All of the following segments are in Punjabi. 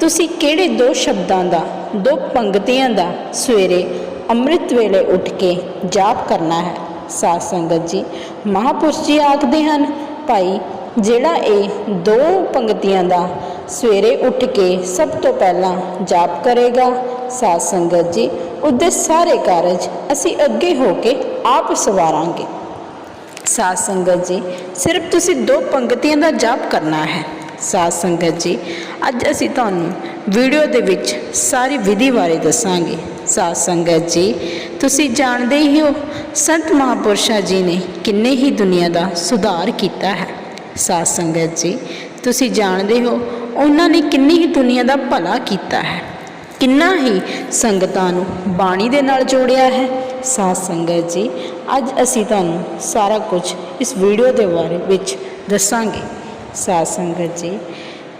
ਤੁਸੀਂ ਕਿਹੜੇ ਦੋ ਸ਼ਬਦਾਂ ਦਾ, ਦੋ ਪੰਕਤੀਆਂ ਦਾ ਸਵੇਰੇ ਅੰਮ੍ਰਿਤ ਵੇਲੇ ਉੱਠ ਕੇ ਜਾਪ ਕਰਨਾ ਹੈ? ਸਾਧ ਸੰਗਤ ਜੀ, ਮਹਾਪੁਰਸ਼ ਜੀ ਆਖਦੇ ਹਨ, ਭਾਈ, ਜਿਹੜਾ ਇਹ ਦੋ ਪੰਕਤੀਆਂ ਦਾ ਸਵੇਰੇ ਉੱਠ ਕੇ ਸਭ ਤੋਂ ਪਹਿਲਾਂ ਜਾਪ ਕਰੇਗਾ, ਸਾਧ ਸੰਗਤ ਜੀ, ਉਹਦੇ ਸਾਰੇ ਕਾਰਜ ਅਸੀਂ ਅੱਗੇ ਹੋ ਕੇ ਆਪ ਸਵਾਰਾਂਗੇ। ਸਾਧ ਸੰਗਤ ਜੀ, ਸਿਰਫ ਤੁਸੀਂ ਦੋ ਪੰਕਤੀਆਂ ਦਾ ਜਾਪ ਕਰਨਾ ਹੈ। ਸਾਧ ਸੰਗਤ ਜੀ, ਅੱਜ ਅਸੀਂ ਤੁਹਾਨੂੰ ਵੀਡੀਓ ਦੇ ਵਿੱਚ ਸਾਰੀ ਵਿਧੀ ਬਾਰੇ ਦੱਸਾਂਗੇ। ਸਾਧ ਸੰਗਤ ਜੀ, ਤੁਸੀਂ ਜਾਣਦੇ ਹੀ ਹੋ, ਸੰਤ ਮਹਾਪੁਰਸ਼ਾਂ ਜੀ ਨੇ ਕਿੰਨੇ ਹੀ ਦੁਨੀਆ ਦਾ ਸੁਧਾਰ ਕੀਤਾ ਹੈ। ਸਾਧ ਸੰਗਤ ਜੀ, ਤੁਸੀਂ ਜਾਣਦੇ ਹੋ, ਉਹਨਾਂ ਨੇ ਕਿੰਨੀ ਹੀ ਦੁਨੀਆ ਦਾ ਭਲਾ ਕੀਤਾ ਹੈ। ਕਿੰਨਾ ਹੀ ਸੰਗਤਾਂ ਨੂੰ ਬਾਣੀ ਦੇ ਨਾਲ ਜੋੜਿਆ ਹੈ। ਸਾਧ ਸੰਗਤ ਜੀ, ਅੱਜ ਅਸੀਂ ਤੁਹਾਨੂੰ ਸਾਰਾ ਕੁਝ ਇਸ ਵੀਡੀਓ ਦੇ ਬਾਰੇ ਵਿੱਚ ਦੱਸਾਂਗੇ। ਸਾਧ ਸੰਗਤ ਜੀ,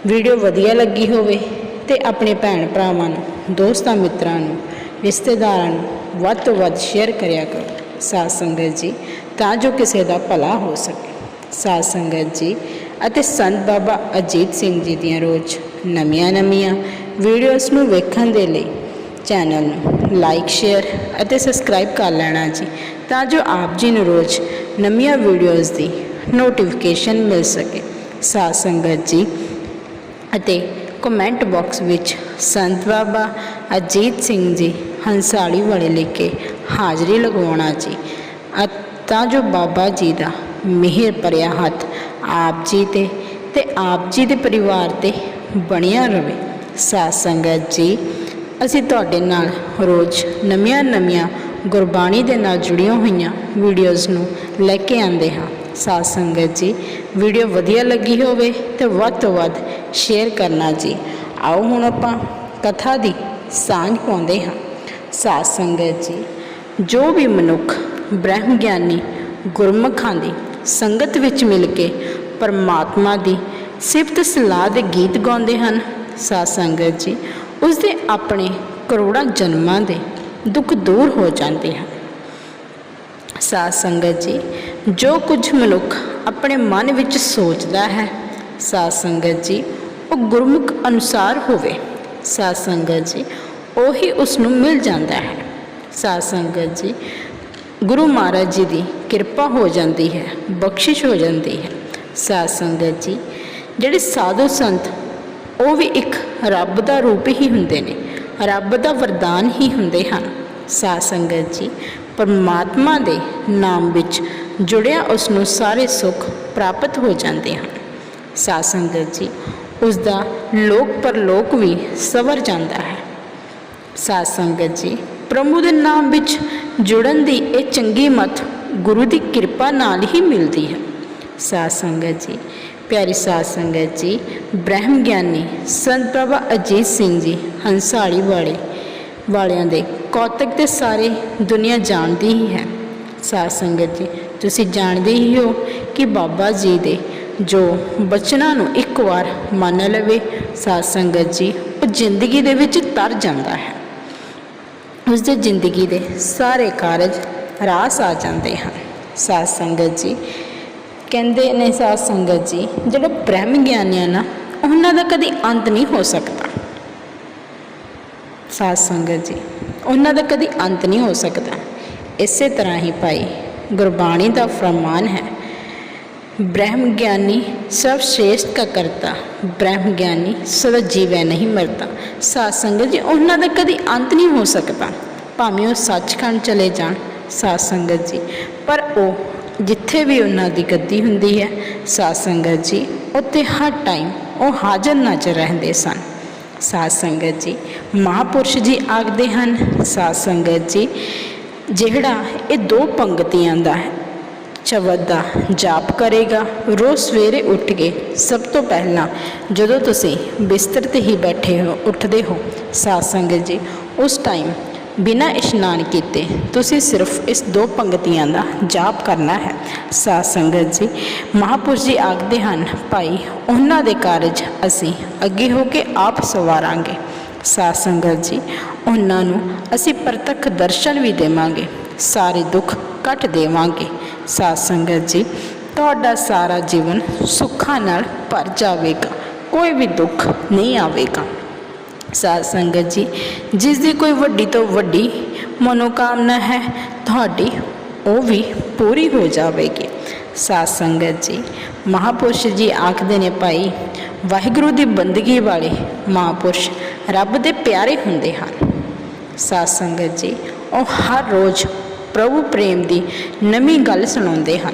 ਵੀਡੀਓ ਵਧੀਆ ਲੱਗੀ ਹੋਵੇ ਤੇ ਆਪਣੇ ਭੈਣ ਭਰਾਵਾਂ ਨੂੰ, ਦੋਸਤਾਂ ਮਿੱਤਰਾਂ ਨੂੰ, ਰਿਸ਼ਤੇਦਾਰਾਂ ਨੂੰ ਵੱਧ ਤੋਂ ਵੱਧ ਸ਼ੇਅਰ ਕਰਿਆ ਕਰੋ। ਸਾਧ ਸੰਗਤ ਜੀ, ਤਾਂ ਜੋ ਕਿਸੇ ਦਾ ਭਲਾ ਹੋ ਸਕੇ। ਸਾਧ ਸੰਗਤ ਜੀ ਅਤੇ ਸੰਤ ਬਾਬਾ ਅਜੀਤ ਸਿੰਘ ਜੀ ਦੀਆਂ ਰੋਜ਼ ਨਵੀਆਂ-ਨਵੀਆਂ ਵੀਡੀਓਜ਼ ਨੂੰ ਵੇਖਣ ਦੇ ਲਈ ਚੈਨਲ ਨੂੰ ਲਾਈਕ ਸ਼ੇਅਰ ਅਤੇ ਸਬਸਕ੍ਰਾਈਬ ਕਰ ਲੈਣਾ ਜੀ, ਤਾਂ ਜੋ ਆਪ ਜੀ ਨੂੰ ਰੋਜ਼ ਨਵੀਆਂ ਵੀਡੀਓਜ਼ ਦੀ ਨੋਟੀਫਿਕੇਸ਼ਨ ਮਿਲ ਸਕੇ। ਸਾਧ ਸੰਗਤ ਜੀ ਅਤੇ ਕਮੈਂਟ ਬਾਕਸ ਵਿੱਚ ਸੰਤ ਬਾਬਾ ਅਜੀਤ ਸਿੰਘ ਜੀ ਹੰਸਾਲੀ ਵਾਲੇ ਲਿਖ ਕੇ ਹਾਜ਼ਰੀ ਲਗਵਾਉਣਾ ਜੀ। ਅ- ਤਾਂ ਜੋ ਬਾਬਾ ਜੀ ਦਾ ਮਿਹਰ ਭਰਿਆ ਹੱਥ ਆਪ ਜੀ ਤੇ ਤੇ ਆਪ ਜੀ ਦੇ ਪਰਿਵਾਰ ਤੇ ਬਣਿਆ ਰਵੇ। ਸਾਧ ਸੰਗਤ ਜੀ, ਅਸੀਂ ਤੁਹਾਡੇ ਨਾਲ ਰੋਜ਼ ਨਵੀਆਂ ਨਵੀਆਂ ਗੁਰਬਾਣੀ ਦੇ ਨਾਲ ਜੁੜੀਆਂ ਹੋਈਆਂ ਵੀਡੀਓਜ਼ ਨੂੰ ਲੈ ਕੇ ਆਉਂਦੇ ਹਾਂ। ਸਾਧ ਸੰਗਤ ਜੀ। ਵੀਡੀਓ ਵਧੀਆ ਲੱਗੀ ਹੋਵੇ ਤੇ ਵੱਧ ਤੋਂ ਵੱਧ ਸ਼ੇਅਰ ਕਰਨਾ ਜੀ। ਆਓ ਹੁਣ ਆਪਾਂ ਕਥਾ ਦੀ ਸਾਂਝ ਪਾਉਂਦੇ ਹਾਂ। ਸਾਧ ਸੰਗਤ ਜੀ, ਜੋ ਵੀ ਮਨੁੱਖ ਬ੍ਰਹਮ ਗਿਆਨੀ ਗੁਰਮੁਖਾਂ ਦੀ ਸੰਗਤ ਵਿੱਚ ਮਿਲ ਕੇ ਪਰਮਾਤਮਾ ਦੀ ਸਿਫਤ ਸਲਾਹ ਦੇ ਗੀਤ ਗਾਉਂਦੇ ਹਨ, ਸਾਧ ਸੰਗਤ ਜੀ ਉਸ ਦੇ ਆਪਣੇ ਕਰੋੜਾਂ ਜਨਮਾਂ ਦੇ ਦੁੱਖ ਦੂਰ ਹੋ ਜਾਂਦੇ ਹਨ। ਸਾਧ ਸੰਗਤ ਜੀ, ਜੋ ਕੁਝ ਮਨੁੱਖ ਆਪਣੇ ਮਨ ਵਿੱਚ ਸੋਚਦਾ ਹੈ, ਸਾਧ ਸੰਗਤ ਜੀ, ਉਹ ਗੁਰਮੁਖ ਅਨੁਸਾਰ ਹੋਵੇ। ਸਾਧ ਸੰਗਤ ਜੀ, ਉਹੀ ਉਸ ਨੂੰ ਮਿਲ ਜਾਂਦਾ ਹੈ। ਸਾਧ ਸੰਗਤ ਜੀ, ਗੁਰੂ ਮਹਾਰਾਜ ਜੀ ਦੀ ਕਿਰਪਾ ਹੋ ਜਾਂਦੀ ਹੈ, ਬਖਸ਼ਿਸ਼ ਹੋ ਜਾਂਦੀ ਹੈ। ਸਾਧ ਸੰਗਤ ਜੀ, ਜਿਹੜੇ ਸਾਧੂ ਸੰਤ, ਉਹ ਵੀ ਇੱਕ ਰੱਬ ਦਾ ਰੂਪ ਹੀ ਹੁੰਦੇ ਨੇ, ਰੱਬ ਦਾ ਵਰਦਾਨ ਹੀ ਹੁੰਦੇ ਹਨ। ਸਾਧ ਸੰਗਤ ਜੀ ਪਰਮਾਤਮਾ ਦੇ ਨਾਮ ਵਿੱਚ ਜੁੜਿਆ ਉਸ ਨੂੰ ਸਾਰੇ ਸੁੱਖ ਪ੍ਰਾਪਤ ਹੋ ਜਾਂਦੇ ਹਨ। ਸਾਧ ਸੰਗਤ ਜੀ ਉਸ ਦਾ ਲੋਕ ਪਰਲੋਕ ਵੀ ਸਵਰ ਜਾਂਦਾ ਹੈ। ਸਾਧ ਸੰਗਤ ਜੀ, ਪ੍ਰਭੂ ਦੇ ਨਾਮ ਵਿੱਚ ਜੁੜਨ ਦੀ ਇਹ ਚੰਗੀ ਮਤ ਗੁਰੂ ਦੀ ਕਿਰਪਾ ਨਾਲ ਹੀ ਮਿਲਦੀ ਹੈ। ਸਾਧ ਸੰਗਤ ਜੀ, ਪਿਆਰੀ ਸਾਧ ਸੰਗਤ ਜੀ ਬ੍ਰਹਮ ਗਿਆਨੀ ਸੰਤ ਬਾਬਾ ਅਜੀਤ ਸਿੰਘ ਜੀ, ਹੰਸਾਲੀ ਵਾਲੇ, ਵਾਲਿਆਂ ਦੇ ਕੌਤਕ ਤੇ ਸਾਰੇ ਦੁਨੀਆ ਜਾਣਦੀ ਹੀ ਹੈ। ਸਾਧ ਸੰਗਤ ਜੀ, ਤੁਸੀਂ ਜਾਣਦੇ ਹੀ ਹੋ ਕਿ ਬਾਬਾ ਜੀ ਦੇ ਜੋ ਬਚਨਾਂ ਨੂੰ ਇੱਕ ਵਾਰ ਮੰਨ ਲਵੇ, ਸਾਧ ਸੰਗਤ ਜੀ, ਉਹ ਜ਼ਿੰਦਗੀ ਦੇ ਵਿੱਚ ਤਰ ਜਾਂਦਾ ਹੈ। ਉਸ ਦੀ ਜ਼ਿੰਦਗੀ ਦੇ ਸਾਰੇ ਕਾਰਜ ਰਾਸ ਆ ਜਾਂਦੇ ਹਨ। ਸਾਧ ਸੰਗਤ ਜੀ, ਕਹਿੰਦੇ ਨੇ ਸਾਧ ਸੰਗਤ ਜੀ, ਜਿਹੜੇ ਬ੍ਰਹਮ ਗਿਆਨੀ ਨਾ, ਉਹਨਾਂ ਦਾ ਕਦੀ ਅੰਤ ਨਹੀਂ ਹੋ ਸਕਦਾ। ਸਾਧ ਸੰਗਤ ਜੀ ਉਹਨਾਂ ਦਾ ਕਦੀ ਅੰਤ ਨਹੀਂ ਹੋ ਸਕਦਾ ਇਸੇ ਤਰ੍ਹਾਂ ਹੀ ਭਾਈ ਗੁਰਬਾਣੀ ਦਾ ਫਰਮਾਨ ਹੈ ब्रह्म ज्ञानी सर्वश्रेष्ठ का करता ब्रह्म ज्ञानी ਸਦਾ ਜੀਵੈ ਨਹੀਂ ਮਰਦਾ ਸਾਧ ਸੰਗਤ ਜੀ ਉਹਨਾਂ ਦਾ ਕਦੀ ਅੰਤ ਨਹੀਂ ਹੋ ਸਕਦਾ ਭਾਵੇਂ ਉਹ ਸੱਚਖੰਡ ਚਲੇ ਜਾਣ ਸਾਧ ਸੰਗਤ ਜੀ ਪਰ ਉਹ ਜਿੱਥੇ ਵੀ ਉਹਨਾਂ ਦੀ ਗੱਦੀ ਹੁੰਦੀ ਹੈ ਸਾਧ ਸੰਗਤ ਜੀ ਉੱਥੇ ਹਰ ਟਾਈਮ ਉਹ ਹਾਜ਼ਰ ਨਾਜ਼ਰ ਰਹਿੰਦੇ ਸਨ ਸਾਧ ਸੰਗਤ ਜੀ। ਮਹਾਪੁਰਸ਼ ਜੀ ਆਖਦੇ ਹਨ, ਸਾਧ ਸੰਗਤ ਜੀ, ਜਿਹੜਾ ਇਹ ਦੋ ਪੰਕਤੀਆਂ ਦਾ ਸ਼ਬਦ ਦਾ ਜਾਪ ਕਰੇਗਾ, ਰੋਜ਼ ਸਵੇਰੇ ਉੱਠ ਕੇ ਸਭ ਤੋਂ ਪਹਿਲਾਂ ਜਦੋਂ ਤੁਸੀਂ ਬਿਸਤਰ ਤੇ ਹੀ ਬੈਠੇ ਹੋ, ਉੱਠਦੇ ਹੋ, ਸਾਧ ਸੰਗਤ ਜੀ, ਉਸ ਟਾਈਮ ਬਿਨਾਂ ਇਸ਼ਨਾਨ ਕੀਤੇ ਤੁਸੀਂ ਸਿਰਫ ਇਸ ਦੋ ਪੰਕਤੀਆਂ ਦਾ ਜਾਪ ਕਰਨਾ ਹੈ। ਸਾਧ ਸੰਗਤ ਜੀ, ਮਹਾਪੁਰਸ਼ ਜੀ ਆਖਦੇ ਹਨ, ਭਾਈ, ਉਹਨਾਂ ਦੇ ਕਾਰਜ ਅਸੀਂ ਅੱਗੇ ਹੋ ਕੇ ਆਪ ਸਵਾਰਾਂਗੇ। ਸਾਧ ਸੰਗਤ ਜੀ, ਉਹਨਾਂ ਨੂੰ ਅਸੀਂ ਪ੍ਰਤੱਖ ਦਰਸ਼ਨ ਵੀ ਦੇਵਾਂਗੇ, ਸਾਰੇ ਦੁੱਖ ਕੱਟ ਦੇਵਾਂਗੇ। ਸਾਧ ਸੰਗਤ ਜੀ, ਤੁਹਾਡਾ ਸਾਰਾ ਜੀਵਨ ਸੁੱਖਾਂ ਨਾਲ ਭਰ ਜਾਵੇਗਾ, ਕੋਈ ਵੀ ਦੁੱਖ ਨਹੀਂ ਆਵੇਗਾ। ਸਾਧ ਸੰਗਤ ਜੀ, ਜਿਸ ਦੀ ਕੋਈ ਵੱਡੀ ਤੋਂ ਵੱਡੀ ਮਨੋਕਾਮਨਾ ਹੈ, ਤੁਹਾਡੀ ਉਹ ਵੀ ਪੂਰੀ ਹੋ ਜਾਵੇਗੀ। ਸਾਧ ਸੰਗਤ ਜੀ, ਮਹਾਪੁਰਸ਼ ਜੀ ਆਖਦੇ ਨੇ ਭਾਈ, ਵਾਹਿਗੁਰੂ ਦੀ ਬੰਦਗੀ ਵਾਲੇ ਮਹਾਪੁਰਸ਼ ਰੱਬ ਦੇ ਪਿਆਰੇ ਹੁੰਦੇ ਹਨ। ਸਾਧ ਸੰਗਤ ਜੀ, ਉਹ ਹਰ ਰੋਜ਼ ਪ੍ਰਭੂ ਪ੍ਰੇਮ ਦੀ ਨਵੀਂ ਗੱਲ ਸੁਣਾਉਂਦੇ ਹਨ।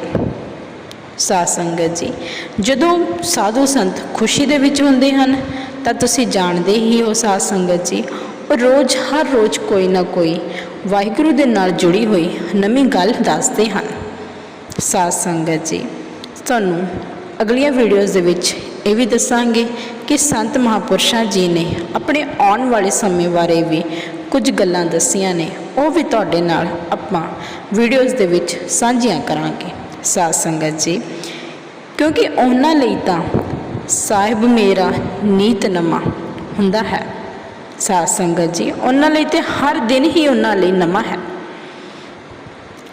ਸਾਧ ਸੰਗਤ ਜੀ, ਜਦੋਂ ਸਾਧੂ ਸੰਤ ਖੁਸ਼ੀ ਦੇ ਵਿੱਚ ਹੁੰਦੇ ਹਨ ਤਾਂ ਤੁਸੀਂ ਜਾਣਦੇ ਹੀ ਹੋ ਸਾਧ ਸੰਗਤ ਜੀ, ਉਹ ਰੋਜ਼, ਹਰ ਰੋਜ਼ ਕੋਈ ਨਾ ਕੋਈ ਵਾਹਿਗੁਰੂ ਦੇ ਨਾਲ ਜੁੜੀ ਹੋਈ ਨਵੀਂ ਗੱਲ ਦੱਸਦੇ ਹਨ। ਸਾਧ ਸੰਗਤ ਜੀ, ਤੁਹਾਨੂੰ ਅਗਲੀਆਂ ਵੀਡੀਓਜ਼ ਦੇ ਵਿੱਚ ਇਹ ਵੀ ਦੱਸਾਂਗੇ ਕਿ ਸੰਤ ਮਹਾਪੁਰਸ਼ਾਂ ਜੀ ਨੇ ਆਪਣੇ ਆਉਣ ਵਾਲੇ ਸਮੇਂ ਬਾਰੇ ਵੀ ਕੁਝ ਗੱਲਾਂ ਦੱਸੀਆਂ ਨੇ। ਉਹ ਵੀ ਤੁਹਾਡੇ ਨਾਲ ਆਪਾਂ ਵੀਡੀਓਜ਼ ਦੇ ਵਿੱਚ ਸਾਂਝੀਆਂ ਕਰਾਂਗੇ। ਸਾਧ ਸੰਗਤ ਜੀ, ਕਿਉਂਕਿ ਉਹਨਾਂ ਲਈ ਤਾਂ ਸਾਹਿਬ ਮੇਰਾ ਨੀਤ ਨਮਾ ਹੁੰਦਾ ਹੈ। ਸਾਧ ਸੰਗਤ ਜੀ, ਉਹਨਾਂ ਲਈ ਤੇ ਹਰ ਦਿਨ ਹੀ ਉਹਨਾਂ ਲਈ ਨਮਾ ਹੈ।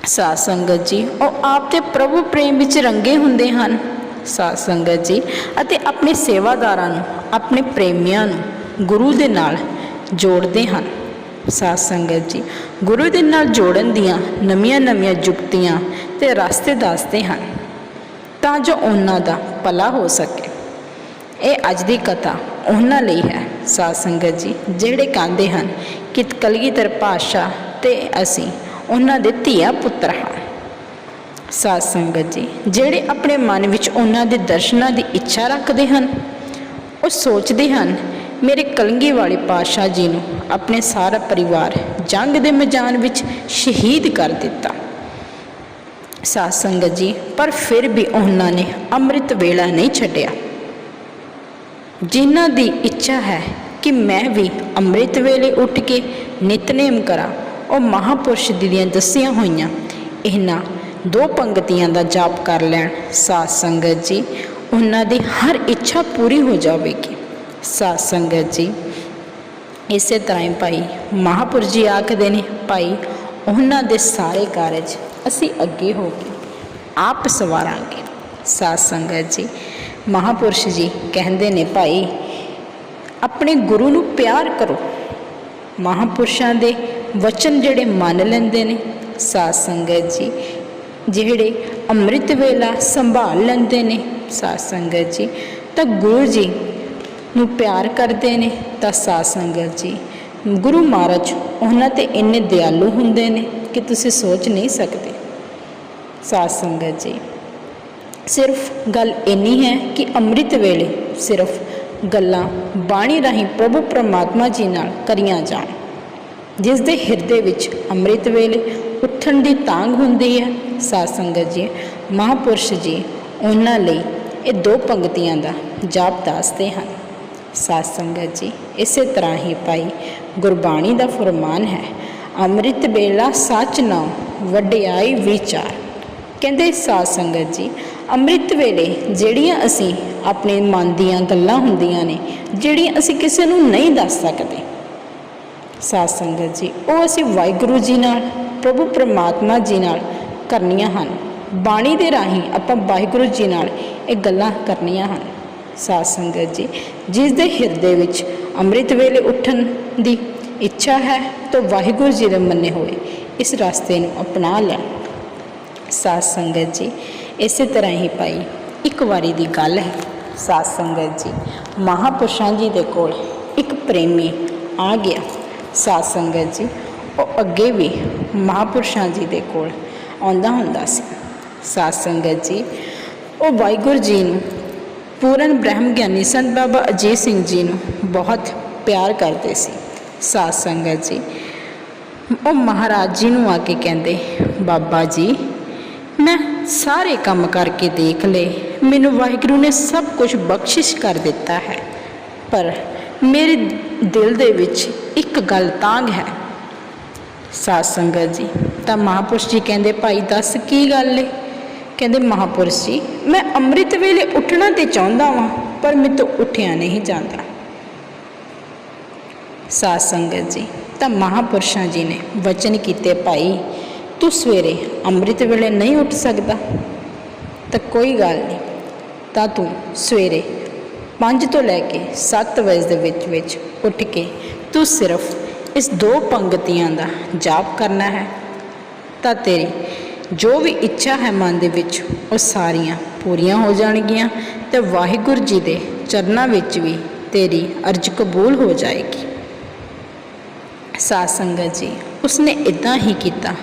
ਸਾਧ ਸੰਗਤ ਜੀ, ਉਹ ਆਪ ਤੇ ਪ੍ਰਭੂ ਪ੍ਰੇਮ ਵਿੱਚ ਰੰਗੇ ਹੁੰਦੇ ਹਨ। ਸਾਧ ਸੰਗਤ ਜੀ, ਅਤੇ ਆਪਣੇ ਸੇਵਾਦਾਰਾਂ ਨੂੰ, ਆਪਣੇ ਪ੍ਰੇਮੀਆਂ ਨੂੰ ਗੁਰੂ ਦੇ ਨਾਲ ਜੋੜਦੇ ਹਨ। ਸਾਧ ਸੰਗਤ ਜੀ, ਗੁਰੂ ਦੇ ਨਾਲ ਜੋੜਨ ਦੀਆਂ ਨਵੀਆਂ-ਨਵੀਆਂ ਜੁਗਤੀਆਂ ਤੇ ਰਸਤੇ ਦੱਸਦੇ ਹਨ ਤਾਂ ਜੋ ਉਹਨਾਂ ਦਾ ਭਲਾ ਹੋ ਸਕੇ। ਇਹ ਅੱਜ ਦੀ ਕਥਾ ਉਹਨਾਂ ਲਈ ਹੈ। ਸਾਧ ਸੰਗਤ ਜੀ, ਜਿਹੜੇ ਕਹਿੰਦੇ ਹਨ ਕਿ ਕਲਗੀਧਰ ਪਾਤਸ਼ਾਹ ਤੇ ਅਸੀਂ ਉਹਨਾਂ ਦੇ ਧੀਆ ਪੁੱਤਰ ਹਾਂ। ਸਾਧ ਸੰਗਤ ਜੀ, ਜਿਹੜੇ ਆਪਣੇ ਮਨ ਵਿੱਚ ਉਹਨਾਂ ਦੇ ਦਰਸ਼ਨਾਂ ਦੀ ਇੱਛਾ ਰੱਖਦੇ ਹਨ, ਉਹ ਸੋਚਦੇ ਹਨ, ਮੇਰੇ ਕਲੰਗੀ ਵਾਲੇ ਪਾਤਸ਼ਾਹ ਜੀ ਨੂੰ ਆਪਣੇ ਸਾਰਾ ਪਰਿਵਾਰ ਜੰਗ ਦੇ ਮੈਦਾਨ ਵਿੱਚ ਸ਼ਹੀਦ ਕਰ ਦਿੱਤਾ। ਸਾਧ ਸੰਗਤ ਜੀ, ਪਰ ਫਿਰ ਵੀ ਉਹਨਾਂ ਨੇ ਅੰਮ੍ਰਿਤ ਵੇਲਾ ਨਹੀਂ ਛੱਡਿਆ। ਜਿਨ੍ਹਾਂ ਦੀ ਇੱਛਾ ਹੈ ਕਿ ਮੈਂ ਵੀ ਅੰਮ੍ਰਿਤ ਵੇਲੇ ਉੱਠ ਕੇ ਨਿਤਨੇਮ ਕਰਾਂ, ਉਹ ਮਹਾਪੁਰਸ਼ ਦੀਆਂ ਦੱਸੀਆਂ ਹੋਈਆਂ। ਇਹਨਾਂ ਦੋ ਪੰਕਤੀਆਂ ਦਾ ਜਾਪ ਕਰ ਲੈਣ। ਸਾਧ ਸੰਗਤ ਜੀ, ਉਹਨਾਂ ਦੀ ਹਰ ਇੱਛਾ ਪੂਰੀ ਹੋ ਜਾਵੇਗੀ। ਸਾਧ ਸੰਗਤ ਜੀ, ਇਸੇ ਤਰ੍ਹਾਂ ਹੀ ਭਾਈ ਮਹਾਪੁਰਸ਼ ਜੀ ਆਖਦੇ ਨੇ, ਭਾਈ, ਉਹਨਾਂ ਦੇ ਸਾਰੇ ਕਾਰਜ ਅਸੀਂ ਅੱਗੇ ਹੋ ਕੇ ਆਪ ਸਵਾਰਾਂਗੇ। ਸਾਧ ਸੰਗਤ ਜੀ ਮਹਾਪੁਰਸ਼ ਜੀ ਕਹਿੰਦੇ ਨੇ, ਭਾਈ, ਆਪਣੇ ਗੁਰੂ ਨੂੰ ਪਿਆਰ ਕਰੋ। ਮਹਾਪੁਰਸ਼ਾਂ ਦੇ ਵਚਨ ਜਿਹੜੇ ਮੰਨ ਲੈਂਦੇ ਨੇ, ਸਾਧ ਸੰਗਤ ਜੀ, ਜਿਹੜੇ ਅੰਮ੍ਰਿਤ ਵੇਲਾ ਸੰਭਾਲ ਲੈਂਦੇ ਨੇ, ਸਾਧ ਸੰਗਤ ਜੀ, ਤਾਂ ਗੁਰੂ ਜੀ ਨੂੰ ਪਿਆਰ ਕਰਦੇ ਨੇ, ਤਾਂ ਸਾਧ ਸੰਗਤ ਜੀ, ਗੁਰੂ ਮਹਾਰਾਜ ਉਹਨਾਂ ਤੇ ਇੰਨੇ ਦਿਆਲੂ ਹੁੰਦੇ ਨੇ ਕਿ ਤੁਸੀਂ ਸੋਚ ਨਹੀਂ ਸਕਦੇ। ਸਾਧ ਸੰਗਤ ਜੀ ਸਿਰਫ ਗੱਲ ਇੰਨੀ ਹੈ ਕਿ ਅੰਮ੍ਰਿਤ ਵੇਲੇ ਸਿਰਫ ਗੱਲਾਂ ਬਾਣੀ ਰਾਹੀਂ ਪ੍ਰਭੂ ਪਰਮਾਤਮਾ ਜੀ ਨਾਲ ਕਰੀਆਂ ਜਾਣ। ਜਿਸ ਦੇ ਹਿਰਦੇ ਵਿੱਚ ਅੰਮ੍ਰਿਤ ਵੇਲੇ ਉੱਠਣ ਦੀ ਤਾਂਗ ਹੁੰਦੀ ਹੈ, ਸਾਧ ਸੰਗਤ ਜੀ, ਮਹਾਪੁਰਸ਼ ਜੀ, ਉਹਨਾਂ ਲਈ ਇਹ ਦੋ ਪੰਕਤੀਆਂ ਦਾ ਜਾਪ ਦੱਸਦੇ ਹਨ। ਸਾਧ ਸੰਗਤ ਜੀ, ਇਸੇ ਤਰ੍ਹਾਂ ਹੀ ਭਾਈ ਗੁਰਬਾਣੀ ਦਾ ਫਰਮਾਨ ਹੈ, ਅੰਮ੍ਰਿਤ ਵੇਲਾ ਸੱਚ ਨਾਮ ਵਡਿਆਈ ਵਿਚਾਰ। ਕਹਿੰਦੇ, ਸਾਧ ਸੰਗਤ ਜੀ, ਅੰਮ੍ਰਿਤ ਵੇਲੇ ਜਿਹੜੀਆਂ ਅਸੀਂ ਆਪਣੇ ਮਨ ਦੀਆਂ ਗੱਲਾਂ ਹੁੰਦੀਆਂ ਨੇ, ਜਿਹੜੀਆਂ ਅਸੀਂ ਕਿਸੇ ਨੂੰ ਨਹੀਂ ਦੱਸ ਸਕਦੇ। ਸਾਧ ਸੰਗਤ ਜੀ, ਉਹ ਅਸੀਂ ਵਾਹਿਗੁਰੂ ਜੀ ਨਾਲ, ਪ੍ਰਭੂ ਪਰਮਾਤਮਾ ਜੀ ਨਾਲ ਕਰਨੀਆਂ ਹਨ। ਬਾਣੀ ਦੇ ਰਾਹੀਂ ਆਪਾਂ ਵਾਹਿਗੁਰੂ ਜੀ ਨਾਲ ਇਹ ਗੱਲਾਂ ਕਰਨੀਆਂ ਹਨ। ਸਾਧ ਸੰਗਤ ਜੀ, ਜਿਸ ਦੇ ਹਿਰਦੇ ਵਿੱਚ ਅੰਮ੍ਰਿਤ ਵੇਲੇ ਉੱਠਣ ਦੀ ਇੱਛਾ ਹੈ, ਤਾਂ ਵਾਹਿਗੁਰੂ ਜੀ ਦੇ ਮੰਨੇ ਹੋਏ ਇਸ ਰਸਤੇ ਨੂੰ ਅਪਣਾ ਲੈਣ ਸਾਧ ਸੰਗਤ ਜੀ, ਇਸੇ ਤਰ੍ਹਾਂ ਹੀ ਭਾਈ, ਇੱਕ ਵਾਰੀ ਦੀ ਗੱਲ ਹੈ। ਸਾਧ ਸੰਗਤ ਜੀ, ਮਹਾਪੁਰਸ਼ਾਂ ਜੀ ਦੇ ਕੋਲ ਇੱਕ ਪ੍ਰੇਮੀ ਆ ਗਿਆ। ਸਾਧ ਸੰਗਤ ਜੀ, ਉਹ ਅੱਗੇ ਵੀ ਮਹਾਪੁਰਸ਼ਾਂ ਜੀ ਦੇ ਕੋਲ ਆਉਂਦਾ ਹੁੰਦਾ ਸੀ। ਸਾਧ ਸੰਗਤ ਜੀ, ਉਹ ਵਾਹਿਗੁਰੂ ਜੀ ਨੂੰ, ਪੂਰਨ ਬ੍ਰਹਮ ਗਿਆਨੀ ਸੰਤ ਬਾਬਾ ਅਜੀਤ ਸਿੰਘ ਜੀ ਨੂੰ ਬਹੁਤ ਪਿਆਰ ਕਰਦੇ ਸੀ। ਸਾਧ ਸੰਗਤ ਜੀ, ਉਹ ਮਹਾਰਾਜ ਜੀ ਨੂੰ ਆ ਕੇ ਕਹਿੰਦੇ, ਬਾਬਾ ਜੀ ਮੈਂ ਸਾਰੇ ਕੰਮ ਕਰਕੇ ਦੇਖ ਲਏ। ਮੈਨੂੰ ਵਾਹਿਗੁਰੂ ਨੇ ਸਭ ਕੁਝ ਬਖਸ਼ਿਸ਼ ਕਰ ਦਿੱਤਾ ਹੈ। ਪਰ ਮੇਰੇ ਦਿਲ ਦੇ ਵਿੱਚ ਇੱਕ ਗੱਲ ਤਾਂਗ ਹੈ। ਸਾਧ ਸੰਗਤ ਜੀ, ਤਾਂ ਮਹਾਪੁਰਸ਼ ਜੀ ਕਹਿੰਦੇ, ਭਾਈ, ਦੱਸ ਕੀ ਗੱਲ ਏ? ਕਹਿੰਦੇ, ਮਹਾਪੁਰਸ਼ ਜੀ, ਮੈਂ ਅੰਮ੍ਰਿਤ ਵੇਲੇ ਉੱਠਣਾ ਤੇ ਚਾਹੁੰਦਾ ਵਾਂ, ਪਰ ਮੇਰੇ ਤੋਂ ਉੱਠਿਆ ਨਹੀਂ ਜਾਂਦਾ। ਸਾਧ ਸੰਗਤ ਜੀ, ਤਾਂ ਮਹਾਪੁਰਸ਼ਾਂ ਜੀ ਨੇ ਵਚਨ ਕੀਤੇ, ਭਾਈ ਤੂੰ ਸਵੇਰੇ ਅੰਮ੍ਰਿਤ ਵੇਲੇ ਨਹੀਂ ਉੱਠ ਸਕਦਾ, ਤਾਂ ਕੋਈ ਗੱਲ ਨਹੀਂ। ਤਾਂ ਤੂੰ ਸਵੇਰੇ 5 ਤੋਂ ਲੈ ਕੇ 7 ਵਜੇ ਦੇ ਵਿੱਚ ਵਿੱਚ ਉੱਠ ਕੇ ਤੂੰ ਸਿਰਫ ਇਸ ਦੋ ਪੰਗਤੀਆਂ ਦਾ ਜਾਪ ਕਰਨਾ ਹੈ। ਤਾਂ ਤੇਰੀ ਜੋ ਵੀ ਇੱਛਾ ਹੈ ਮਨ ਦੇ ਵਿੱਚ, ਉਹ ਸਾਰੀਆਂ ਪੂਰੀਆਂ ਹੋ ਜਾਣਗੀਆਂ ਤੇ ਵਾਹਿਗੁਰੂ ਜੀ ਦੇ ਚਰਨਾਂ ਵਿੱਚ ਵੀ ਤੇਰੀ ਅਰਜ਼ ਕਬੂਲ ਹੋ ਜਾਏਗੀ। ਸਾਧ ਸੰਗਤ ਜੀ, ਉਸਨੇ ਇਦਾਂ ਹੀ ਕੀਤਾ।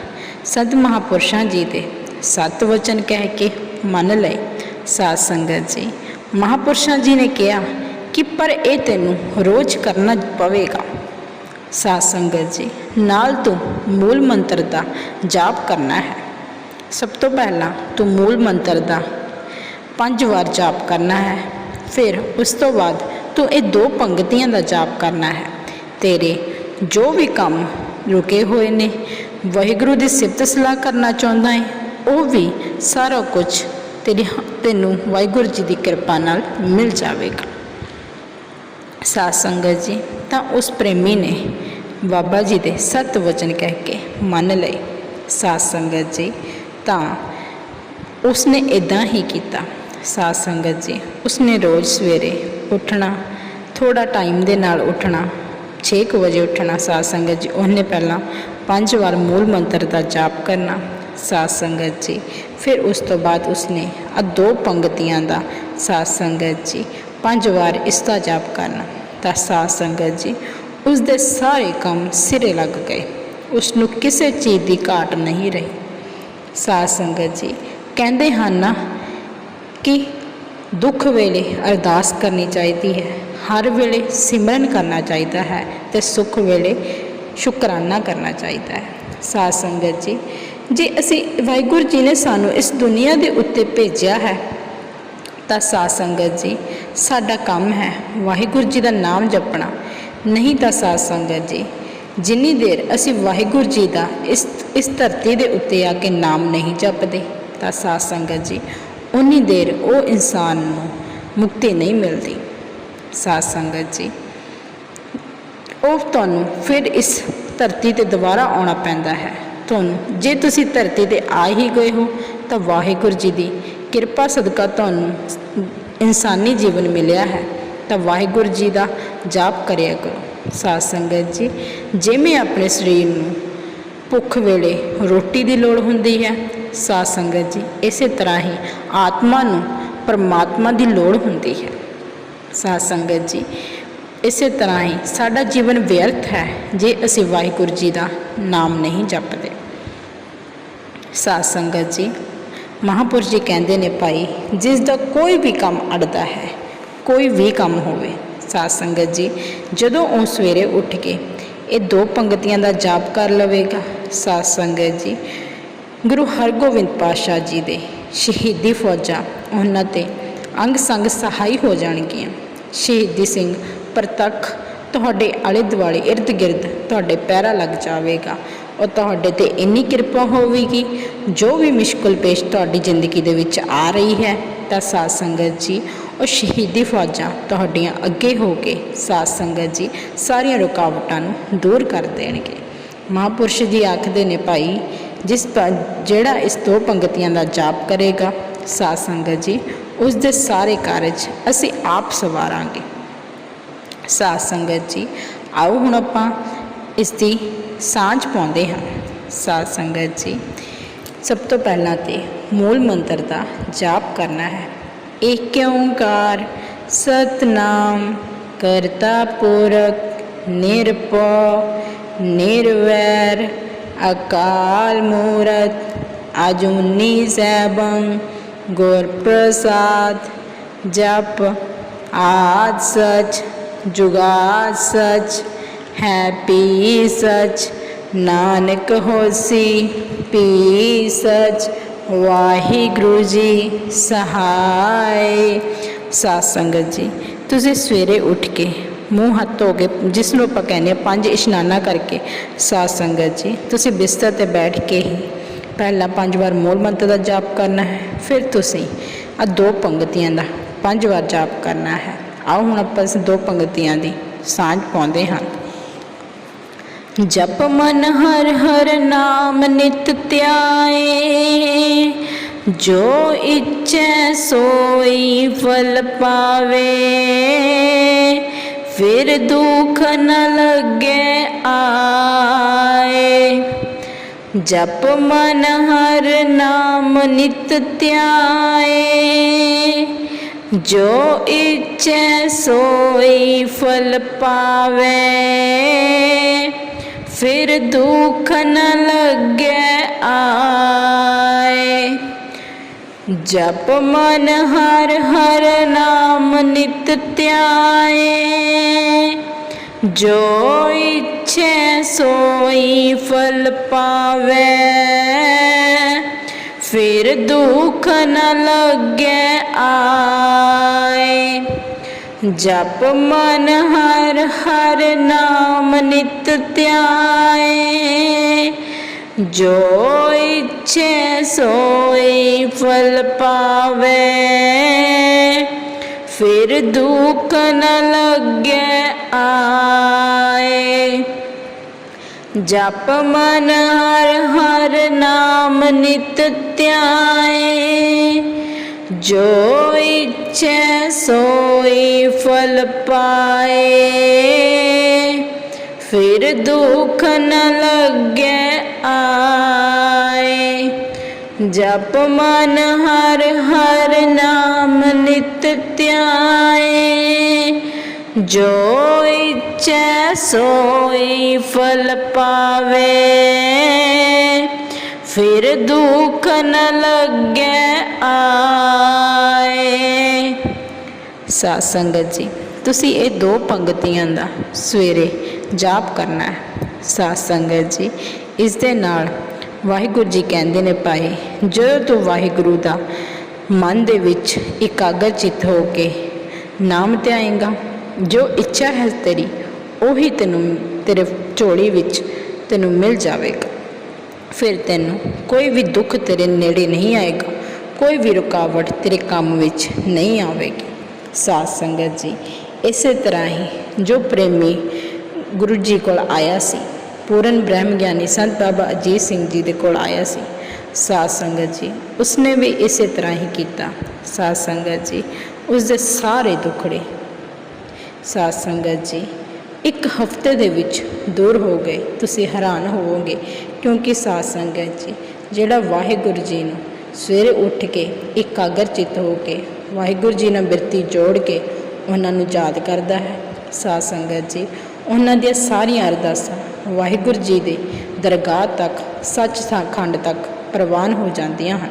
ਸਦ ਮਹਾਪੁਰਸ਼ਾਂ ਜੀ ਦੇ। ਸਤ ਵਚਨ ਕਹਿ ਕੇ ਮੰਨ ਲਏ। ਸਾਧ ਸੰਗਤ ਜੀ, ਮਹਾਪੁਰਸ਼ਾਂ ਜੀ ਨੇ ਕਿਹਾ ਕਿ ਪਰ ਇਹ ਤੈਨੂੰ ਰੋਜ਼ ਕਰਨਾ ਪਵੇਗਾ। ਸਾਧ ਸੰਗਤ ਜੀ, ਨਾਲ ਤੂੰ ਮੂਲ ਮੰਤਰ ਦਾ ਜਾਪ ਕਰਨਾ ਹੈ। ਸਭ ਤੋਂ ਪਹਿਲਾਂ ਤੂੰ ਮੂਲ ਮੰਤਰ ਦਾ ਪੰਜ ਵਾਰ ਜਾਪ ਕਰਨਾ ਹੈ। ਫਿਰ ਉਸ ਤੋਂ ਬਾਅਦ ਤੂੰ ਇਹ ਦੋ ਪੰਕਤੀਆਂ ਦਾ ਜਾਪ ਕਰਨਾ ਹੈ। ਤੇਰੇ ਜੋ ਵੀ ਕੰਮ ਰੁਕੇ ਹੋਏ ਨੇ ਵਾਹਿਗੁਰੂ ਦੀ ਸਿਫਤ ਸਲਾਹ ਕਰਨਾ ਚਾਹੁੰਦਾ ਹੈ ਉਹ ਵੀ ਸਾਰਾ ਕੁਝ ਤੇਰੀ ਤੈਨੂੰ ਵਾਹਿਗੁਰੂ ਜੀ ਦੀ ਕਿਰਪਾ ਨਾਲ ਮਿਲ ਜਾਵੇਗਾ। ਸਾਧ ਸੰਗਤ ਜੀ, ਤਾਂ ਉਸ ਪ੍ਰੇਮੀ ਨੇ ਬਾਬਾ ਜੀ ਦੇ ਸਤ ਵਚਨ ਕਹਿ ਕੇ ਮੰਨ ਲਏ। ਸਾਧ ਸੰਗਤ ਜੀ, ਤਾਂ ਉਸਨੇ ਇਦਾਂ ਹੀ ਕੀਤਾ। ਸਾਧ ਸੰਗਤ ਜੀ, ਉਸਨੇ ਰੋਜ਼ ਸਵੇਰੇ ਉੱਠਣਾ ਥੋੜਾ ਟਾਈਮ ਦੇ ਨਾਲ ਉੱਠਣਾ 6 ਵਜੇ ਉੱਠਣਾ। ਸਾਧ ਸੰਗਤ ਜੀ, ਉਹਨੇ ਪਹਿਲਾਂ ਪੰਜ ਵਾਰ ਮੂਲ ਮੰਤਰ ਦਾ ਜਾਪ ਕਰਨਾ, ਸਾਧ ਸੰਗਤ ਜੀ। ਫਿਰ ਉਸ ਤੋਂ ਬਾਅਦ ਉਸਨੇ ਆ ਦੋ ਪੰਕਤੀਆਂ ਦਾ ਸਾਧ ਸੰਗਤ ਜੀ, ਪੰਜ ਵਾਰ ਇਸ ਦਾ ਜਾਪ ਕਰਨਾ। ਤਾਂ ਸਾਧ ਸੰਗਤ ਜੀ ਉਸ ਦੇ ਸਾਰੇ ਕੰਮ ਸਿਰੇ ਲੱਗ ਗਏ। ਉਸ ਨੂੰ ਕਿਸੇ ਚੀਜ਼ ਦੀ ਘਾਟ ਨਹੀਂ ਰਹੀ। ਸਾਧ ਸੰਗਤ ਜੀ ਕਹਿੰਦੇ ਹਨ ਨਾ ਕਿ ਦੁੱਖ ਵੇਲੇ ਅਰਦਾਸ ਕਰਨੀ ਚਾਹੀਦੀ ਹੈ। ਹਰ ਵੇਲੇ ਸਿਮਰਨ ਕਰਨਾ ਚਾਹੀਦਾ ਹੈ ਤੇ ਸੁੱਖ ਵੇਲੇ ਸ਼ੁਕਰਾਨਾ ਕਰਨਾ ਚਾਹੀਦਾ ਹੈ। ਸਾਧ ਸੰਗਤ ਜੀ, ਜੇ ਅਸੀਂ ਵਾਹਿਗੁਰੂ ਜੀ ਨੇ ਸਾਨੂੰ ਇਸ ਦੁਨੀਆ ਦੇ ਉੱਤੇ ਭੇਜਿਆ ਹੈ, ਤਾਂ ਸਾਧ ਸੰਗਤ ਜੀ, ਸਾਡਾ ਕੰਮ ਹੈ ਵਾਹਿਗੁਰੂ ਜੀ ਦਾ ਨਾਮ ਜਪਣਾ। ਨਹੀਂ ਤਾਂ ਸਾਧ ਸੰਗਤ ਜੀ, ਜਿੰਨੀ ਦੇਰ ਅਸੀਂ ਵਾਹਿਗੁਰੂ ਜੀ ਦਾ ਇਸ ਇਸ ਧਰਤੀ ਦੇ ਉੱਤੇ ਆ ਕੇ ਨਾਮ ਨਹੀਂ ਜਪਦੇ, ਤਾਂ ਸਾਧ ਸੰਗਤ ਜੀ ਉਨੀ ਦੇਰ ਉਹ ਇਨਸਾਨ ਨੂੰ ਮੁਕਤੀ ਨਹੀਂ ਮਿਲਦੀ। ਸਾਧ ਸੰਗਤ ਜੀ ਉਹ ਤੁਹਾਨੂੰ ਫਿਰ ਇਸ ਧਰਤੀ ਤੇ ਦੁਬਾਰਾ ਆਉਣਾ ਪੈਂਦਾ ਹੈ। ਤੁਹਾਨੂੰ, ਜੇ ਤੁਸੀਂ ਧਰਤੀ ਤੇ ਆ ਹੀ ਗਏ ਹੋ, ਤਾਂ ਵਾਹਿਗੁਰੂ ਜੀ ਦੀ ਕਿਰਪਾ ਸਦਕਾ ਤੁਹਾਨੂੰ ਇਨਸਾਨੀ ਜੀਵਨ ਮਿਲਿਆ ਹੈ। ਤਾਂ ਵਾਹਿਗੁਰੂ ਜੀ ਦਾ ਜਾਪ ਕਰਿਆ ਕਰੋ। ਸਾਧ ਸੰਗਤ ਜੀ ਜਿਵੇਂ ਆਪਣੇ ਸਰੀਰ ਨੂੰ ਭੁੱਖ ਵੇਲੇ ਰੋਟੀ ਦੀ ਲੋੜ ਹੁੰਦੀ ਹੈ, ਸਾਧ ਸੰਗਤ ਜੀ, ਇਸੇ ਤਰ੍ਹਾਂ ਹੀ ਆਤਮਾ ਨੂੰ ਪਰਮਾਤਮਾ ਦੀ ਲੋੜ ਹੁੰਦੀ ਹੈ। ਸਾਧ ਸੰਗਤ ਜੀ ਇਸੇ ਤਰ੍ਹਾਂ ਹੀ ਸਾਡਾ ਜੀਵਨ ਵਿਅਰਥ ਹੈ ਜੇ ਅਸੀਂ ਵਾਹਿਗੁਰੂ ਜੀ ਦਾ ਨਾਮ ਨਹੀਂ ਜਪਦੇ। ਸਾਧ ਸੰਗਤ ਜੀ, ਮਹਾਪੁਰਸ਼ ਜੀ ਕਹਿੰਦੇ ਨੇ ਭਾਈ, ਜਿਸ ਦਾ ਕੋਈ ਵੀ ਕੰਮ ਅੜਦਾ ਹੈ, ਕੋਈ ਵੀ ਕੰਮ ਹੋਵੇ, ਸਾਧ ਸੰਗਤ ਜੀ, ਜਦੋਂ ਉਹ ਸਵੇਰੇ ਉੱਠ ਕੇ ਇਹ ਦੋ ਪੰਗਤੀਆਂ ਦਾ ਜਾਪ ਕਰ ਲਵੇਗਾ, ਸਾਧ ਸੰਗਤ ਜੀ, ਗੁਰੂ ਹਰਗੋਬਿੰਦ ਪਾਤਸ਼ਾਹ ਜੀ ਦੇ ਸ਼ਹੀਦੀ ਫੌਜਾਂ ਉਹਨਾਂ ਤੇ ਅੰਗ ਸੰਗ ਸਹਾਈ ਹੋ ਜਾਣਗੀਆਂ। ਸ਼ਹੀਦੀ ਸਿੰਘ ਪ੍ਰਤੱਖ ਤੁਹਾਡੇ ਆਲੇ ਦੁਆਲੇ ਇਰਦ ਗਿਰਦ ਤੁਹਾਡੇ ਪੈਰਾ ਲੱਗ ਜਾਵੇਗਾ ਉਹ ਤੁਹਾਡੇ ਤੇ ਇੰਨੀ ਕਿਰਪਾ ਹੋਵੇਗੀ, ਜੋ ਵੀ ਮੁਸ਼ਕਲ ਪੇਸ਼ ਤੁਹਾਡੀ ਜ਼ਿੰਦਗੀ ਦੇ ਵਿੱਚ ਆ ਰਹੀ ਹੈ, ਤਾਂ ਸਾਧ ਸੰਗਤ ਜੀ, ਉਹ ਸ਼ਹੀਦੀ ਫੌਜਾਂ ਤੁਹਾਡੀਆਂ ਅੱਗੇ ਹੋ ਕੇ ਸਾਧ ਸੰਗਤ ਜੀ ਸਾਰੀਆਂ ਰੁਕਾਵਟਾਂ ਨੂੰ ਦੂਰ ਕਰ ਦੇਣਗੇ। ਮਹਾਪੁਰਸ਼ ਜੀ ਆਖਦੇ ਨੇ ਭਾਈ, ਜਿਸ ਪ- ਜਿਹੜਾ ਇਸ ਦੋ ਪੰਗਤੀਆਂ ਦਾ ਜਾਪ ਕਰੇਗਾ, ਸਾਧ ਸੰਗਤ ਜੀ, ਉਸ ਦੇ ਸਾਰੇ ਕਾਰਜ ਅਸੀਂ ਆਪ ਸਵਾਰਾਂਗੇ। ਸਾਧ ਸੰਗਤ ਜੀ, ਆਓ ਹੁਣ ਆਪਾਂ ਇਸ ਦੀ ਸਾਂਝ ਪਾਉਂਦੇ ਹਾਂ। ਸਾਧ ਸੰਗਤ ਜੀ, ਸਭ ਤੋਂ ਪਹਿਲਾਂ ਤੇ ਮੂਲ ਮੰਤਰ ਦਾ ਜਾਪ ਕਰਨਾ ਹੈ। ਏਕ ਓੰਕਾਰ? ਸਤਨਾਮ ਕਰਤਾ ਪੁਰਖ, ਨਿਰਭਉ, ਨਿਰਵੈਰ, ਅਕਾਲ ਮੂਰਤ, ਅਜੂਨੀ ਸੈਭੰ ਗੁਰ ਪ੍ਰਸਾਦ ਜਪ ਆਦ ਸਚ ਜੁਗਾਦ ਸਚ ਹੈ ਪੀ ਸਚ, ਨਾਨਕ ਹੋਸੀ, ਪੀ ਸਚ, ਵਾਹਿਗੁਰੂ ਜੀ ਸਹਾਇ ਸਾਧ ਸੰਗਤ ਜੀ, ਤੁਸੀਂ ਸਵੇਰੇ ਉੱਠ ਕੇ ਮੂੰਹ ਹੱਥ ਧੋ ਕੇ, ਜਿਸ ਨੂੰ ਆਪਾਂ ਕਹਿੰਦੇ ਹਾਂ ਪੰਜ ਇਸ਼ਨਾਨਾ ਕਰਕੇ, ਸਾਧ ਸੰਗਤ ਜੀ, ਤੁਸੀਂ ਬਿਸਤਰ ਤੇ ਬੈਠ ਕੇ ਹੀ ਪਹਿਲਾਂ ਪੰਜ ਵਾਰ ਮੂਲ ਮੰਤਰ ਦਾ ਜਾਪ ਕਰਨਾ ਹੈ, ਫਿਰ ਤੁਸੀਂ ਆ ਦੋ ਪੰਗਤੀਆਂ ਦਾ ਪੰਜ ਵਾਰ ਜਾਪ ਕਰਨਾ ਹੈ। ਆਓ ਹੁਣ ਆਪਾਂ ਇਸ ਦੋ ਪੰਗਤੀਆਂ ਦੀ ਸਾਂਝ ਪਾਉਂਦੇ ਹਾਂ। ਜਪ ਮਨ ਹਰ ਹਰ ਨਾਮ ਨਿਤ ਧਿਆਏ, ਜੋ ਇੱਛੈ ਸੋਈ ਫਲ ਪਾਵੇ। ਫਿਰ ਦੁਖ ਨ ਲੱਗੇ ਆਏ। ਜਪ ਮਨ ਹਰ ਨਾਮ ਨਿਤ ਧਿਆਏ ਜੋ ਇੱਛੈ ਸੋਈ ਫਲ ਪਾਵੇ। ਫਿਰ ਦੁੱਖ ਨ ਲੱਗੇ ਆਏ। ਜਪ ਮਨ ਹਰ ਹਰ ਨਾਮ ਨਿਤ ਧਿਆਏ। ਜੋ ਇੱਛੈ ਸੋਈ ਫਲ ਪਾਵੇ। ਫਿਰ ਦੁੱਖ ਨ ਲੱਗੇ ਆਏ। ਜਪ ਮਨ ਹਰ ਹਰ ਨਾਮ ਨਿਤ ਧਿਆਏ। ਜੋ ਇੱਛੇ ਸੋਈ ਫਲ ਪਾਵੇ। ਫਿਰ ਦੁੱਖ ਨ ਲੱਗੇ ਜਪ ਮਨ ਹਰ ਹਰ ਨਾਮ ਨਿਤ ਧਿਆਏ। ਜੋ ਇੱਛੈ ਸੋਈ ਫਲ ਪਾਏ। ਫਿਰ ਦੁਖ ਨ ਲੱਗੇ ਆਏ। ਜਪ ਮਨ ਹਰ ਹਰ ਨਾਮ ਨਿਤ ਧਿਆਏ। ਜੋ ਇੱਛੈ ਸੋਈ ਫਲ ਪਾਵੇ। ਫਿਰ ਦੁਖ ਨ ਲੱਗੇ ਆਏ। ਸਾਧ ਸੰਗਤ ਜੀ, ਤੁਸੀਂ ਇਹ ਦੋ ਪੰਗਤੀਆਂ ਦਾ ਸਵੇਰੇ ਜਾਪ ਕਰਨਾ ਹੈ। ਸਾਧ ਸੰਗਤ ਜੀ, ਇਸ ਦੇ ਨਾਲ ਵਾਹਿਗੁਰੂ ਜੀ ਕਹਿੰਦੇ ਨੇ ਪਾਏ ਜਦੋਂ ਤੂੰ ਵਾਹਿਗੁਰੂ ਦਾ ਮਨ ਦੇ ਵਿੱਚ ਇਕਾਗਰ ਚਿੱਤ ਹੋ ਕੇ ਨਾਮ ਧਿਆਏਗਾ, ਜੋ ਇੱਛਾ ਹੈ ਤੇਰੀ ਉਹੀ ਤੈਨੂੰ ਤੇਰੇ ਝੋਲੀ ਵਿੱਚ ਤੈਨੂੰ ਮਿਲ ਜਾਵੇਗਾ। ਫਿਰ ਤੈਨੂੰ ਕੋਈ ਵੀ ਦੁੱਖ ਤੇਰੇ ਨੇੜੇ ਨਹੀਂ ਆਏਗਾ, ਕੋਈ ਵੀ ਰੁਕਾਵਟ ਤੇਰੇ ਕੰਮ ਵਿੱਚ ਨਹੀਂ ਆਵੇਗੀ। ਸਾਧ ਸੰਗਤ ਜੀ, ਇਸੇ ਤਰ੍ਹਾਂ ਹੀ ਜੋ ਪ੍ਰੇਮੀ ਗੁਰੂ ਜੀ ਕੋਲ ਆਇਆ ਸੀ, ਪੂਰਨ ਬ੍ਰਹਮ ਗਿਆਨੀ ਸੰਤ ਬਾਬਾ ਅਜੀਤ ਸਿੰਘ ਜੀ ਦੇ ਕੋਲ ਆਇਆ ਸੀ, ਸਾਧ ਸੰਗਤ ਜੀ, ਉਸਨੇ ਵੀ ਇਸੇ ਤਰ੍ਹਾਂ ਹੀ ਕੀਤਾ। ਸਾਧ ਸੰਗਤ ਜੀ ਉਸ ਦੇ ਸਾਰੇ ਦੁੱਖੜੇ, ਸਾਧ ਸੰਗਤ ਜੀ ਇੱਕ ਹਫ਼ਤੇ ਦੇ ਵਿੱਚ ਦੂਰ ਹੋ ਗਏ, ਤੁਸੀਂ ਹੈਰਾਨ ਹੋਵੋਗੇ, ਕਿਉਂਕਿ ਸਾਧ ਸੰਗਤ ਜੀ, ਜਿਹੜਾ ਵਾਹਿਗੁਰੂ ਜੀ ਨੂੰ ਸਵੇਰੇ ਉੱਠ ਕੇ ਇਕਾਗਰ ਚਿੱਤ ਹੋ ਕੇ ਵਾਹਿਗੁਰੂ ਜੀ ਨਾਲ ਬਿਰਤੀ ਜੋੜ ਕੇ ਉਹਨਾਂ ਨੂੰ ਯਾਦ ਕਰਦਾ ਹੈ, ਸਾਧ ਸੰਗਤ ਜੀ, ਉਹਨਾਂ ਦੀਆਂ ਸਾਰੀਆਂ ਅਰਦਾਸਾਂ ਵਾਹਿਗੁਰੂ ਜੀ ਦੇ ਦਰਗਾਹ ਤੱਕ, ਸੱਚ ਖੰਡ ਤੱਕ ਪ੍ਰਵਾਨ ਹੋ ਜਾਂਦੀਆਂ ਹਨ।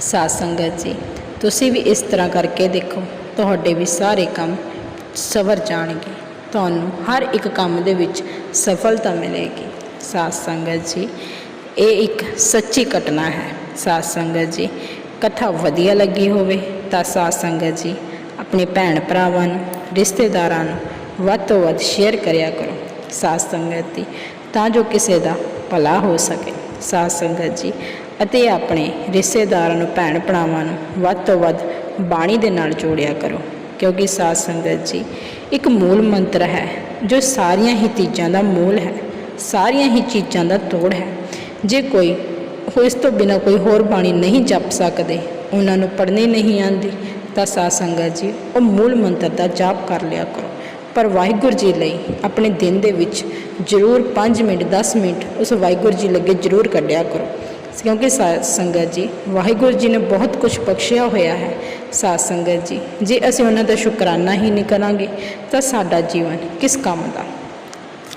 ਸਾਧ ਸੰਗਤ ਜੀ, ਤੁਸੀਂ ਵੀ ਇਸ ਤਰ੍ਹਾਂ ਕਰਕੇ ਦੇਖੋ, ਤੁਹਾਡੇ ਵੀ ਸਾਰੇ ਕੰਮ ਸਵਰ ਜਾਣਗੇ। ਤੁਹਾਨੂੰ ਹਰ ਇੱਕ ਕੰਮ ਦੇ ਵਿੱਚ ਸਫਲਤਾ ਮਿਲੇਗੀ। ਸਾਧ ਸੰਗਤ ਜੀ, ਇਹ ਇੱਕ ਸੱਚੀ ਘਟਨਾ ਹੈ। ਸਾਧ ਸੰਗਤ ਜੀ, ਕਥਾ ਵਧੀਆ ਲੱਗੀ ਹੋਵੇ ਤਾਂ ਸਾਧ ਸੰਗਤ ਜੀ, ਆਪਣੇ ਭੈਣ ਭਰਾਵਾਂ ਨੂੰ, ਰਿਸ਼ਤੇਦਾਰਾਂ ਨੂੰ ਵੱਧ ਤੋਂ ਵੱਧ ਸ਼ੇਅਰ ਕਰਿਆ ਕਰੋ। ਸਾਧ ਸੰਗਤ ਦੀ, ਤਾਂ ਜੋ ਕਿਸੇ ਦਾ ਭਲਾ ਹੋ ਸਕੇ। ਸਾਧ ਸੰਗਤ ਜੀ, ਅਤੇ ਆਪਣੇ ਰਿਸ਼ਤੇਦਾਰਾਂ ਨੂੰ, ਭੈਣ ਭਰਾਵਾਂ ਨੂੰ ਵੱਧ ਤੋਂ ਵੱਧ ਬਾਣੀ ਦੇ ਨਾਲ ਜੋੜਿਆ ਕਰੋ। ਕਿਉਂਕਿ ਸਾਧ ਸੰਗਤ ਜੀ, ਇੱਕ ਮੂਲ ਮੰਤਰ ਹੈ, ਜੋ ਸਾਰੀਆਂ ਹੀ ਚੀਜ਼ਾਂ ਦਾ ਮੂਲ ਹੈ, ਸਾਰੀਆਂ ਹੀ ਚੀਜ਼ਾਂ ਦਾ ਤੋੜ ਹੈ। ਜੇ ਕੋਈ ਉਹ ਇਸ ਤੋਂ ਬਿਨਾ ਕੋਈ ਹੋਰ ਬਾਣੀ ਨਹੀਂ ਜਪ ਸਕਦੇ, ਉਹਨਾਂ ਨੂੰ ਪੜ੍ਹਨੀ ਨਹੀਂ ਆਉਂਦੀ, ਤਾਂ ਸਾਧ ਸੰਗਤ ਜੀ, ਉਹ ਮੂਲ ਮੰਤਰ ਦਾ ਜਾਪ ਕਰ ਲਿਆ ਕਰੋ। ਪਰ ਵਾਹਿਗੁਰੂ ਜੀ ਲਈ ਆਪਣੇ ਦਿਨ ਦੇ ਵਿੱਚ ਜ਼ਰੂਰ 5 ਮਿੰਟ 10 ਮਿੰਟ ਉਸ ਵਾਹਿਗੁਰੂ ਜੀ ਲੱਗੇ ਜ਼ਰੂਰ ਕੱਢਿਆ ਕਰੋ। ਕਿਉਂਕਿ ਸਾਧ ਸੰਗਤ ਜੀ, ਵਾਹਿਗੁਰੂ ਜੀ ਨੇ ਬਹੁਤ ਕੁਝ ਬਖਸ਼ਿਆ ਹੋਇਆ ਹੈ, ਸਾਧ ਸੰਗਤ ਜੀ। ਜੇ ਅਸੀਂ ਉਹਨਾਂ ਦਾ ਸ਼ੁਕਰਾਨਾ ਹੀ ਨਹੀਂ ਕਰਾਂਗੇ, ਤਾਂ ਸਾਡਾ ਜੀਵਨ ਕਿਸ ਕੰਮ ਦਾ?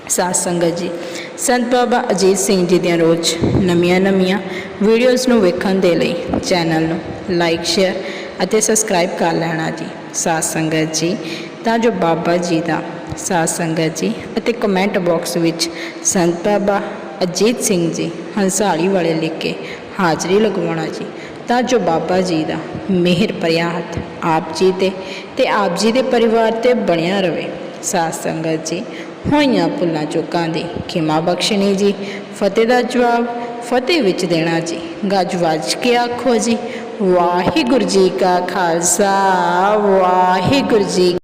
ਸਾਧ ਸੰਗਤ ਜੀ, ਸੰਤ ਬਾਬਾ ਅਜੀਤ ਸਿੰਘ ਜੀ ਦੀਆਂ ਰੋਜ਼ ਨਵੀਆਂ ਨਵੀਆਂ ਵੀਡੀਓਜ਼ ਨੂੰ ਵੇਖਣ ਦੇ ਲਈ ਚੈਨਲ ਨੂੰ ਲਾਈਕ, ਸ਼ੇਅਰ ਅਤੇ ਸਬਸਕ੍ਰਾਈਬ ਕਰ ਲੈਣਾ ਜੀ, ਸਾਧ ਸੰਗਤ ਜੀ। ਤਾਂ ਜੋ ਬਾਬਾ ਜੀ ਦਾ ਸਾਧ ਸੰਗਤ ਜੀ ਅਤੇ ਕਮੈਂਟ ਬਾਕਸ ਵਿੱਚ ਸੰਤ ਬਾਬਾ ਅਜੀਤ ਸਿੰਘ ਜੀ, ਹੰਸਾਲੀ ਵਾਲੇ ਲਿਖ ਕੇ ਹਾਜ਼ਰੀ ਲਗਵਾਉਣਾ ਜੀ। ਤਾਂ ਜੋ ਬਾਬਾ ਜੀ ਦਾ ਮਿਹਰ ਭਰਿਆ ਹੱਥ ਆਪ ਜੀ ਤੇ ਤੇ ਆਪ ਜੀ ਦੇ ਪਰਿਵਾਰ ਤੇ ਬਣਿਆ ਰਵੇ। ਸਾਧ ਸੰਗਤ ਜੀ, ਹੋਈਆਂ ਭੁੱਲਾਂ ਚੁੱਕਾਂ ਦੀ ਖਿਮਾ ਬਖਸ਼ਣੀ ਜੀ। ਫਤਿਹ ਦਾ ਜਵਾਬ ਫਤਿਹ ਵਿੱਚ ਦੇਣਾ ਜੀ। ਗੱਜ ਵੱਜ ਕੇ ਆਖੋ ਜੀ, ਵਾਹਿਗੁਰੂ ਜੀ ਕਾ ਖਾਲਸਾ, ਵਾਹਿਗੁਰੂ ਜੀ